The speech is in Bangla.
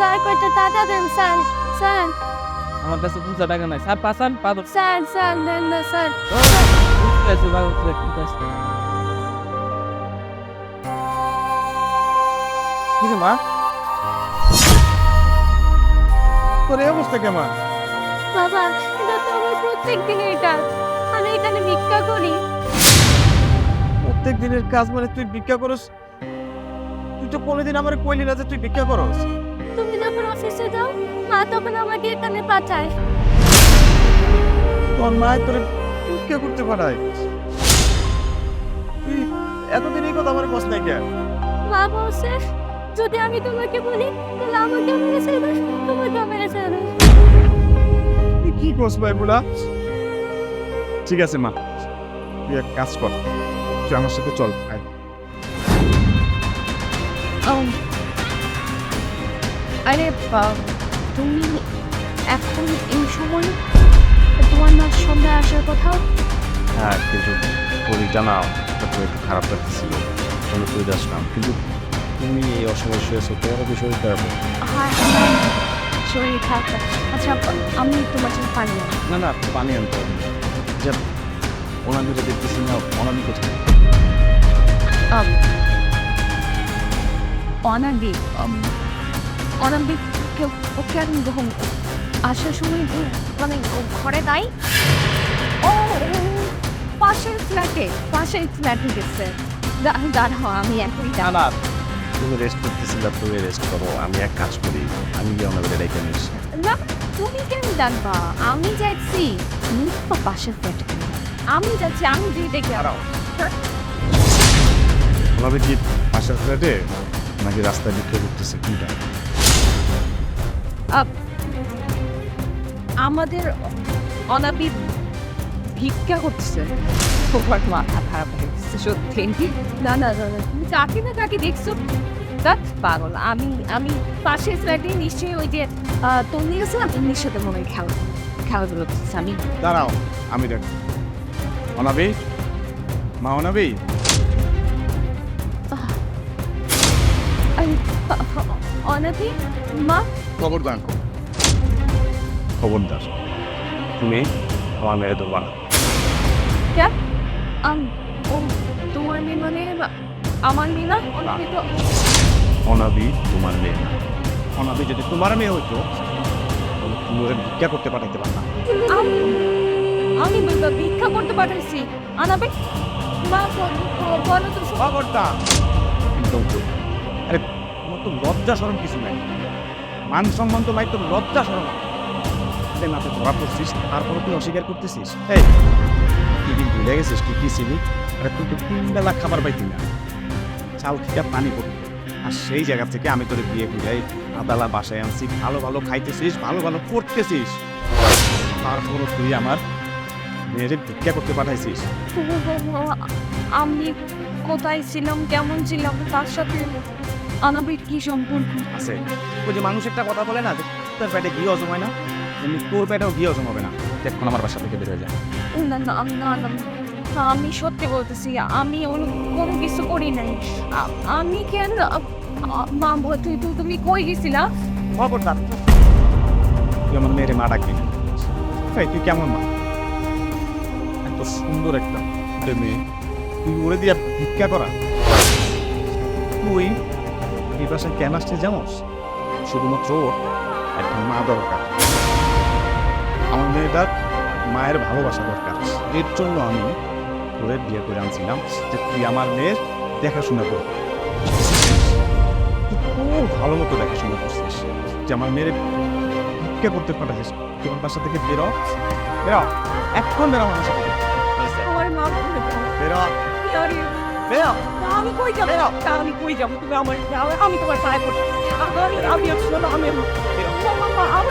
স্যার টাকা দেন স্যার? স্যার। আমার কাছে পঞ্চাশ টাকা নাই। স্যার পাঁচান পাঁচ স্যার স্যার দেন না স্যার। কিছু মা? তোর এই অবস্থা কেমন? বাবা এটা তো আমার প্রত্যেক দিনের কাজ। আমি এখানে ভিক্ষা করি। প্রত্যেক দিনের কাজ মানে তুই ভিক্ষা করস? তুই তো কোনোদিন আমার কইলি না যে তুই ভিক্ষা করস। তুমি যখন অফিসে যাও মা তখন আমাকে এখানে পাঠায়। তোর মা তোর ভিক্ষা করতে পারায় তুই এতদিন এই কথা আমার কষ্ট নাই কেন? মা বলছে যদি আমি তোমাকে বলি তাহলে আমাকে মেরে ছেড়ে তোমাকে মেরে ছেড়ে তুই কি করস ভাই বুড়া? ঠিক আছে মা তুই এক কাজ কর তুই আমার সাথে চল আয়। আরে তুমি এখন এই সময় তোমার না সন্ধ্যায় আসার কথা হ্যাঁ কিন্তু শরীরটা না একটু একটু খারাপ লাগতেছিল। আমি চলে আসলাম কিন্তু তুমি এই অসময় শুয়েছো তোমার কি শরীর খারাপ? হ্যাঁ শরীর খারাপ। আচ্ছা আমি তোমার জন্য পানি না না পানি আনতে হবে। না। যে ওনাদের দেখতেছি না ওনাদি কোথায়? um, কেউ ওকে আমি গ্রহণ আসার সময় মানে ও ঘরে নাই। ও পাশের ফ্ল্যাটে পাশের ফ্ল্যাটে গেছে। দাঁড়াও আমি এখনই না না তুমি রেস্ট করতেছিল তুমি রেস্ট করো আমি এক কাজ করি আমি গিয়ে ওনাদের রেখে নিস না তুমি কেন ডাকবা আমি যাচ্ছি। তো পাশের ফ্ল্যাটে আমি যাচ্ছি আমি দিয়ে দেখে আরও ওনাদের কি পাশের ফ্ল্যাটে নাকি রাস্তায় বিক্রি করতেছে কোনটা? আমাদের অনাবি ভিক্ষা করছে। তোমার মাথা খারাপ হয়ে গেছে সত্যি। না না না না, তুমি কাকে না কাকে দেখছ? দেখ পাগল আমি আমি পাশের ফ্ল্যাটে নিশ্চয়ই ওই যে তন্নি গেছে না তন্নির সাথে মনে হয় খেলা খেলাধুলো করতেছে আমি দাঁড়াও আমি দেখ। অনাবি মা অনাবি অনাবি মা? খবর দান খবরদার। তুমি আমার মেয়ে ধরবা না। ও তোমার মেয়ে মানে আমার মেয়ে না? অনাবি তোমার মেয়ে না। অনাবি যদি তোমার মেয়ে হইতো তুমি ওরে ভিক্ষা করতে পাঠাইতে পারতাম। আমি আমি বলব ভিক্ষা করতে পাঠাইছি। আনাবে মা বলো তো। খবরদার। একদম আরে তোমার তো লজ্জা সরম কিছু নাই। মান সম্মান তো নাই তোর লজ্জা সরম। না, তুই ধরা পড়ছিস তারপরে তুই অস্বীকার করতেছিস? এই, তুই কি ভুলে গেছিস তুই কি ছিলি আরে তুই তো তিন বেলা খাবার পাইতি না। চাল থেকে পানি পড়তি। আর সেই জায়গা থেকে আমি তোরে বিয়ে করে আদালা বাসায় আনছি, ভালো ভালো খাইতেছিস, ভালো ভালো করতেছিস। তারপরও তুই আমার মেয়েরে ভিক্ষা করতে পাঠাইছিস। আমি কোথায় ছিলাম, কেমন ছিলাম, তার সাথে আনাবির কি সম্পর্ক আছে। ওই যে মানুষ একটা কথা বলে না যে তোর পেটে ঘি হজম হয় না? এমনি তোর পেটেও ঘি হজম হবে না। এখন আমার বাসা থেকে বের হয়ে যায় না না আমি- না না। আমি সত্যি বলতেছি আমি কোনো কিছু করি নাই। আমি কেন মা বল- তুই তুই- তুমি কই গেছিলা? খবরদার। তুই আমার মেয়েরে মা ডাকবি না। তুই কেমন মা? এত সুন্দর একটা মেয়ে। তুই ওরে দিয়া ভিক্ষা করা। তুই এই বাসায় কেন আসছে জানোস? শুধুমাত্র ওর একটা মা দরকার। আমার মেয়েটার মায়ের ভালোবাসা দরকার। এর জন্য আমি তোরে বিয়ে করে আনছিলাম যে তুই আমার মেয়ের দেখাশোনা করবি খুব ভালো মতো দেখাশোনা করছিস যে আমার মেয়ের ভিক্ষা করতে পাঠাছিস তুই আমার বাসা থেকে বেরো। বেরো। এখন বেরো আমার দাও। বেরো। আমি কই যাব? আমি কই যাব? তুমি আমার আমি তোমার পায়ে পড়ি আমি আমি আমি আমার